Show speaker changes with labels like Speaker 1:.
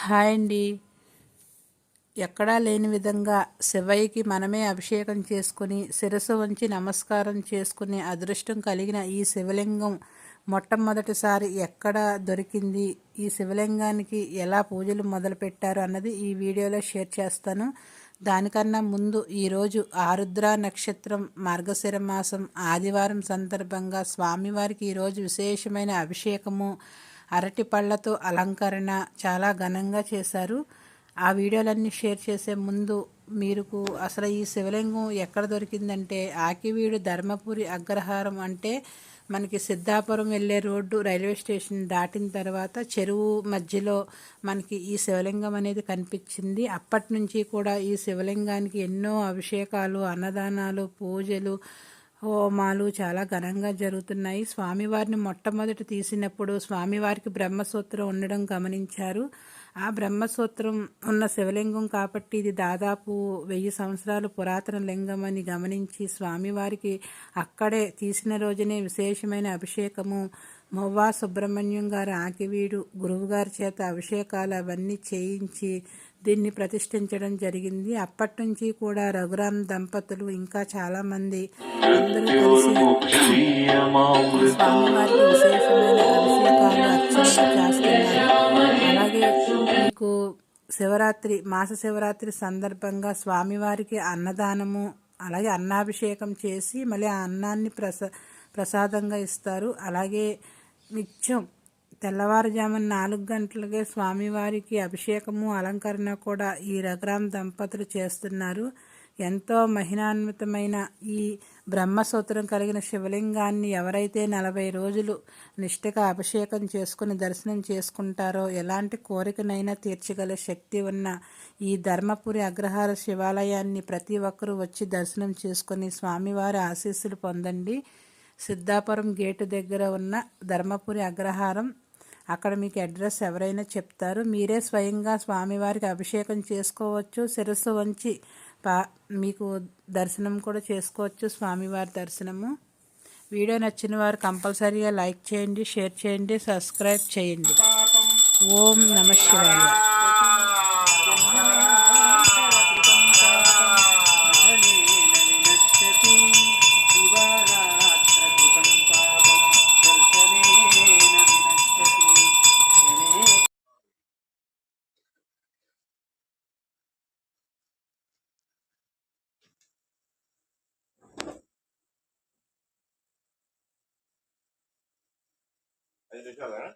Speaker 1: Hi అండి. ఎక్కడా లేని విధంగా శివయ్యకి మనమే అభిషేకం చేసుకుని శిరస్సు వంచి నమస్కారం చేసుకునే అదృష్టం కలిగిన ఈ శివలింగం మొట్టమొదటిసారి ఎక్కడ దొరికింది ఈ శివలింగానికి ఎలా పూజలు మొదలుపెట్టారు అన్నది ఈ వీడియోలో షేర్ చేస్తాను. దానికన్నా ముందు ఈరోజు ఆరుద్ర నక్షత్రం మార్గశిర మాసం ఆదివారం సందర్భంగా స్వామివారికి ఈరోజు విశేషమైన అభిషేకము అరటి పళ్ళతో అలంకరణ చాలా ఘనంగా చేశారు. ఆ వీడియోలన్నీ షేర్ చేసే ముందు మీరుకు అసలు ఈ శివలింగం ఎక్కడ దొరికిందంటే ఆకివీడు ధర్మపురి అగ్రహారం అంటే మనకి సిద్ధాపురం వెళ్ళే రోడ్డు రైల్వే స్టేషన్ దాటిన తర్వాత చెరువు మధ్యలో మనకి ఈ శివలింగం అనేది కనిపించింది. అప్పటి నుంచి కూడా ఈ శివలింగానికి ఎన్నో అభిషేకాలు అన్నదానాలు పూజలు హోమాలు చాలా ఘనంగా జరుగుతున్నాయి. స్వామివారిని మొట్టమొదటి తీసినప్పుడు స్వామివారికి బ్రహ్మసూత్రం ఉండడం గమనించారు. ఆ బ్రహ్మసూత్రం ఉన్న శివలింగం కాబట్టి ఇది దాదాపు వెయ్యి సంవత్సరాలు పురాతన లింగం అని గమనించి స్వామివారికి అక్కడే తీసిన రోజునే విశేషమైన అభిషేకము మొవ్వా సుబ్రహ్మణ్యం గారు ఆకివీడు గురువుగారి చేత అభిషేకాలు అవన్నీ చేయించి దీన్ని ప్రతిష్ఠించడం జరిగింది. అప్పటి నుంచి కూడా రఘురామ్ దంపతులు ఇంకా చాలామంది అందరూ కలిసి స్వామివారికి విశేషమైన అభిషేకాలు అర్చనలు చేస్తున్నారు. అలాగే మీకు శివరాత్రి మాస శివరాత్రి సందర్భంగా స్వామివారికి అన్నదానము అలాగే అన్నాభిషేకం చేసి మళ్ళీ ఆ అన్నాన్ని ప్రసా ప్రసాదంగా ఇస్తారు. అలాగే నిత్యం తెల్లవారుజామున నాలుగు గంటలకే స్వామివారికి అభిషేకము అలంకరణ కూడా ఈ రఘురామ్ దంపతులు చేస్తున్నారు. ఎంతో మహినాన్వితమైన ఈ బ్రహ్మసూత్రం కలిగిన శివలింగాన్ని ఎవరైతే నలభై రోజులు నిష్ఠగా అభిషేకం చేసుకుని దర్శనం చేసుకుంటారో ఎలాంటి కోరికనైనా తీర్చగల శక్తి ఉన్న ఈ ధర్మపురి అగ్రహార శివాలయాన్ని ప్రతి ఒక్కరూ వచ్చి దర్శనం చేసుకుని స్వామివారి ఆశీస్సులు పొందండి. సిద్ధాపురం గేటు దగ్గర ఉన్న ధర్మపురి అగ్రహారం అక్కడ మీకు అడ్రస్ ఎవరైనా చెప్తారు. మీరే స్వయంగా స్వామివారికి అభిషేకం చేసుకోవచ్చు. శిరస్సు వంచి పా మీకు దర్శనం కూడా చేసుకోవచ్చు స్వామివారి దర్శనము. వీడియో నచ్చిన వారు కంపల్సరీగా లైక్ చేయండి షేర్ చేయండి సబ్స్క్రైబ్ చేయండి. ఓం నమ శివాయ.
Speaker 2: Ainda já lá?